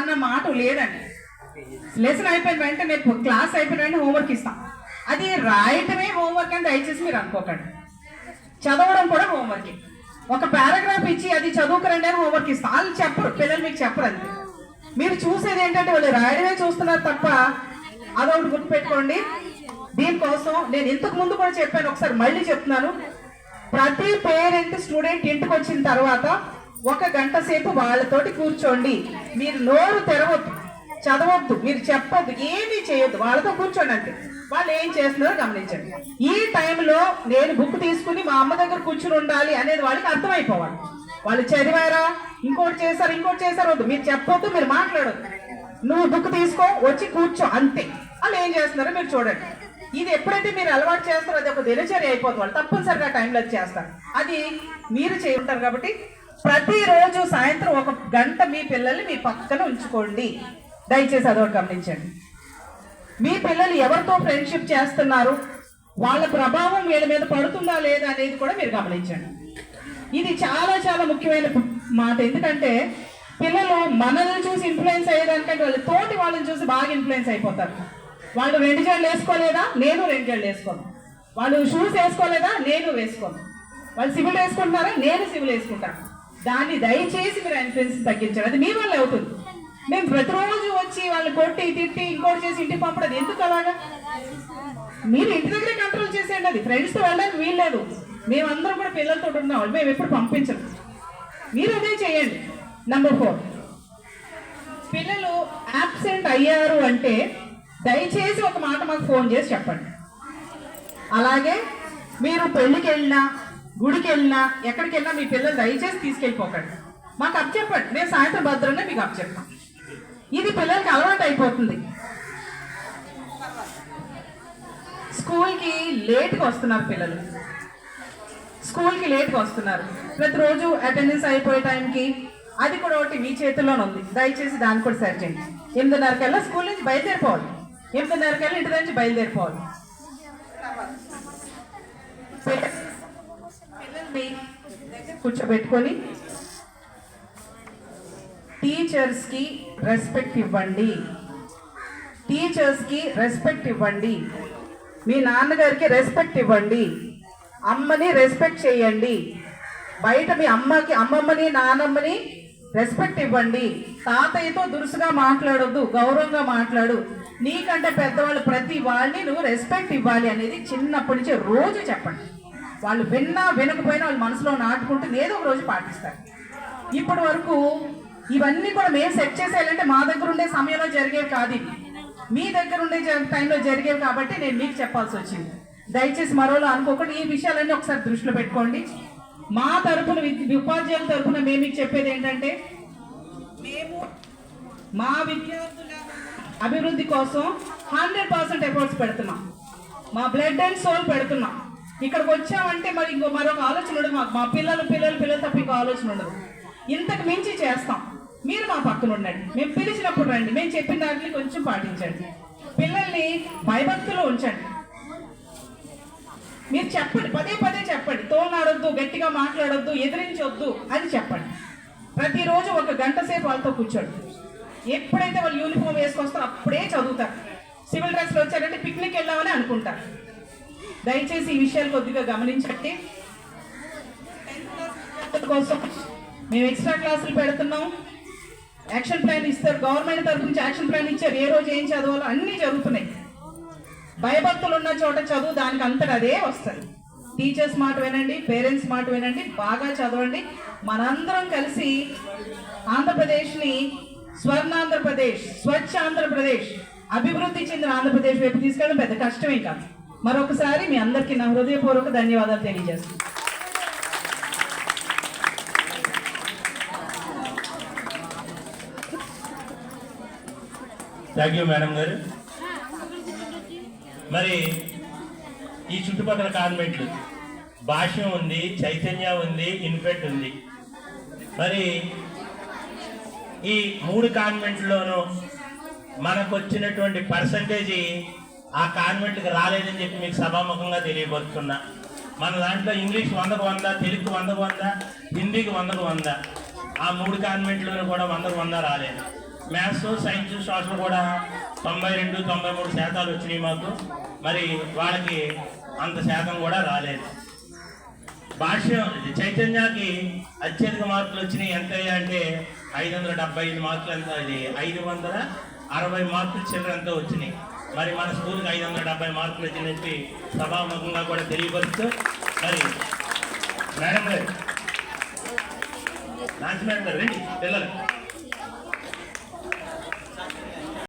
అన్న మాట లేదండి. లెసన్ అయిపోయిన వెంటనే క్లాస్ అయిపోయిన వెంటనే హోంవర్క్ ఇస్తాం. అది రాయటమే హోంవర్క్ అని దయచేసి మీరు అనుకోకండి. చదవడం కూడా హోంవర్క్ ఒక పారాగ్రాఫ్ ఇచ్చి అది చదువుకురండి అని హోంవర్క్ ఇస్తాం. వాళ్ళు చెప్పరు పిల్లలు మీకు చెప్పరు అది మీరు చూసేది ఏంటంటే వాళ్ళు రాయడమే చూస్తున్నారు తప్ప అదొకటి గుర్తుపెట్టుకోండి. దీనికోసం నేను ఇంతకు ముందు కూడా చెప్పాను ఒకసారి మళ్ళీ చెప్తున్నాను. ప్రతి పేరెంట్ స్టూడెంట్ ఇంటికి వచ్చిన తర్వాత ఒక గంట సేపు వాళ్ళతోటి కూర్చోండి. మీరు నోరు తెరవద్దు చదవద్దు మీరు చెప్పొద్దు ఏమీ చేయొద్దు. వాళ్ళతో కూర్చోండి అంతే. వాళ్ళు ఏం చేస్తున్నారో గమనించండి. ఈ టైంలో నేను బుక్ తీసుకుని మా అమ్మ దగ్గర కూర్చుని ఉండాలి అనేది వాళ్ళకి అర్థమైపోవాలి. వాళ్ళు చదివారా? ఇంకోటి చేశారు? ఇంకోటి చేశారు? వద్దు. మీరు చెప్పొద్దు మీరు మాట్లాడొద్దు. నువ్వు బుక్ తీసుకో వచ్చి కూర్చో అంతే. వాళ్ళు ఏం చేస్తున్నారో మీరు చూడండి. ఇది ఎప్పుడైతే మీరు అలవాటు చేస్తారో అది ఒక దినచర్య అయిపోతుంది. వాళ్ళు తప్పనిసరిగా టైంలో చేస్తారు. అది మీరు చేయుంటారు కాబట్టి ప్రతిరోజు సాయంత్రం ఒక గంట మీ పిల్లల్ని మీ పక్కన ఉంచుకోండి. దయచేసి అదొకటి గమనించండి. మీ పిల్లలు ఎవరితో ఫ్రెండ్షిప్ చేస్తున్నారు? వాళ్ళ ప్రభావం వీళ్ళ మీద పడుతుందా లేదా అనేది కూడా మీరు గమనించండి. ఇది చాలా చాలా ముఖ్యమైన మాట. ఎందుకంటే పిల్లలు మనల్ని చూసి ఇన్ఫ్లుయెన్స్ అయ్యేదానికంటే వాళ్ళ తోటి వాళ్ళని చూసి బాగా ఇన్ఫ్లుయెన్స్ అయిపోతారు. వాళ్ళు రెండు జడలు వేసుకోలేదా? నేను రెండు జడలు వేసుకోను. వాళ్ళు షూస్ వేసుకోలేదా? నేను వేసుకోను. వాళ్ళు సివిల్ వేసుకుంటున్నారా? నేను సివిల్ వేసుకుంటాను. దాన్ని దయచేసి మీరు ఇన్ఫ్లుయెన్స్ తగ్గించండి. అది మీ వల్ల అవుతుంది. మేము ప్రతిరోజు వచ్చి వాళ్ళని కొట్టి తిట్టి ఇంకోటి చేసి ఇంటికి పంపడం ఎందుకు అలాగా? మీరు ఇంటి దగ్గరే కంట్రోల్ చేసేయండి. అది ఫ్రెండ్స్తో వెళ్ళడానికి వీల్లేదు మేమందరం కూడా పిల్లలతో ఉన్నాం మేము ఎప్పుడు పంపించము మీరు అదే చేయండి. నంబర్ ఫోర్ పిల్లలు యాబ్సెంట్ అయ్యారు అంటే దయచేసి ఒక మాట మాకు ఫోన్ చేసి చెప్పండి. అలాగే మీరు పెళ్ళికి వెళ్ళినా గుడికి వెళ్ళినా ఎక్కడికి వెళ్ళినా మీ పిల్లలు దయచేసి తీసుకెళ్ళిపోకండి. మాకు అప్ చెప్పండి. నేను సాయంత్రం భద్రంగా మీకు అప్ చెప్తాం ఇది పిల్లలకి అలవాటు అయిపోతుంది. స్కూల్కి లేట్గా వస్తున్నారు పిల్లలు. స్కూల్కి లేట్గా వస్తున్నారు. ప్రతిరోజు అటెండెన్స్ అయిపోయే టైంకి అది కూడా ఒకటి మీ చేతుల్లోనే ఉంది. దయచేసి దాన్ని కూడా సరి చేయండి. ఎనిమిదిన్నరకల్లా స్కూల్ నుంచి బయలుదేరిపోవాలి. ఎనిమిదిన్నరకల్లా ఇంటి నుంచి బయలుదేరిపోవాలి. కూర్చోబెట్టుకొని టీచర్స్కి రెస్పెక్ట్ ఇవ్వండి. టీచర్స్కి రెస్పెక్ట్ ఇవ్వండి. మీ నాన్నగారికి రెస్పెక్ట్ ఇవ్వండి. అమ్మని రెస్పెక్ట్ చేయండి. బయట మీ అమ్మకి అమ్మమ్మని నానమ్మని రెస్పెక్ట్ ఇవ్వండి. తాతయ్యతో దురుసుగా మాట్లాడొద్దు గౌరవంగా మాట్లాడు. నీకంటే పెద్దవాళ్ళు ప్రతి వాళ్ళని నువ్వు రెస్పెక్ట్ ఇవ్వాలి అనేది చిన్నప్పటి నుంచి రోజు చెప్పండి. వాళ్ళు విన్నా వినకపోయినా వాళ్ళు మనసులో నాటుకుంటూ ఏదో ఒక రోజు పాటిస్తారు ఇప్పటి వరకు ఇవన్నీ కూడా మేము సెట్ చేసేయాలంటే మా దగ్గర ఉండే సమయంలో జరిగేవి కాదు మీ దగ్గర ఉండే జ- టైంలో జరిగేవి కాబట్టి నేను మీకు చెప్పాల్సి వచ్చింది. దయచేసి మరోలో అనుకోకుండా. ఈ విషయాలన్నీ ఒకసారి దృష్టిలో పెట్టుకోండి. మా తరపున ఉపాధ్యాయుల తరపున మేము మీకు చెప్పేది ఏంటంటే మేము మా విద్యార్థుల అభివృద్ధి కోసం హండ్రెడ్ పర్సెంట్ ఎఫర్ట్స్ పెడుతున్నాం. మా బ్లడ్ అండ్ సోల్ పెడుతున్నాం. ఇక్కడికి వచ్చామంటే మరి ఇంకో మరొక ఆలోచన ఉండదు. మాకు మా పిల్లలు పిల్లలు పిల్లలు తప్ప ఇంకో ఆలోచన ఉండదు. ఇంతకు మించి చేస్తాం. మీరు మా పక్కన ఉండండి. మేము పిలిచినప్పుడు రండి. మేము చెప్పిన దాంట్లో కొంచెం పాటించండి. పిల్లల్ని భయభక్తులు ఉంచండి. మీరు చెప్పండి. పదే పదే చెప్పండి. తోలాడొద్దు గట్టిగా మాట్లాడొద్దు ఎదిరించొద్దు అని చెప్పండి. ప్రతిరోజు ఒక గంట సేపు వాళ్ళతో కూర్చోండి. ఎప్పుడైతే వాళ్ళు యూనిఫామ్ వేసుకొస్తారో అప్పుడే చదువుతారు. సివిల్ డ్రెస్లో వచ్చారంటే పిక్నిక్ వెళ్ళామని అనుకుంటారు. దయచేసి ఈ విషయాలు కొద్దిగా గమనించండి. కోసం మేము ఎక్స్ట్రా క్లాసులు పెడుతున్నాం. యాక్షన్ ప్లాన్ ఇస్తారు. గవర్నమెంట్ తరఫు నుంచి యాక్షన్ ప్లాన్ ఇచ్చారు. ఏ రోజు ఏం చదవాలో అన్నీ జరుగుతున్నాయి. భయభక్తులు ఉన్న చోట చదువు దానికి అంతటా అదే వస్తుంది. టీచర్స్ మాట వినండి పేరెంట్స్ మాట వినండి బాగా చదవండి. మనందరం కలిసి ఆంధ్రప్రదేశ్ని స్వర్ణాంధ్రప్రదేశ్ స్వచ్ఛ ఆంధ్రప్రదేశ్ అభివృద్ధి చెందిన ఆంధ్రప్రదేశ్ వైపు తీసుకెళ్ళడం పెద్ద కష్టమే కాదు. మరొకసారి మీ అందరికీ నా హృదయపూర్వక ధన్యవాదాలు తెలియజేస్తున్నాను. థ్యాంక్ యూ మేడం గారు. మరి ఈ చుట్టుపక్కల కాన్వెంట్లు భాష్యం ఉంది చైతన్య ఉంది ఇన్ఫెక్ట్ ఉంది. మరి ఈ మూడు కాన్వెంట్లోనూ మనకు వచ్చినటువంటి పర్సంటేజీ ఆ కాన్వెంట్కి రాలేదని చెప్పి మీకు సభాముఖంగా తెలియపరుస్తున్నా. మన దాంట్లో ఇంగ్లీష్ వందకు వంద తెలుగు వందకు వంద హిందీకి వందకు వంద. ఆ మూడు కాన్వెంట్లోనూ కూడా వందకు వంద రాలేదు. మ్యాథ్స్ సైన్స్ సోషల్ కూడా తొంభై రెండు తొంభై మూడు శాతాలు వచ్చినాయి మాకు. మరి వాళ్ళకి అంత శాతం కూడా రాలేదు. భాష్యం చైతన్యాకి అత్యధిక మార్కులు వచ్చినాయి ఎంత అంటే ఐదు వందల డెబ్బై ఐదు మార్కులు ఎంత? ఐదు వందల అరవై మార్కులు చిల్లరంతా వచ్చినాయి. మరి మన స్కూల్కి ఐదు వందల డెబ్బై మార్కులు వచ్చినట్టు సభాముఖంగా కూడా తెలియపరుస్తూ మరి మేడం గారు. లాంచ్ మేడం గారు రండి పిల్లలు.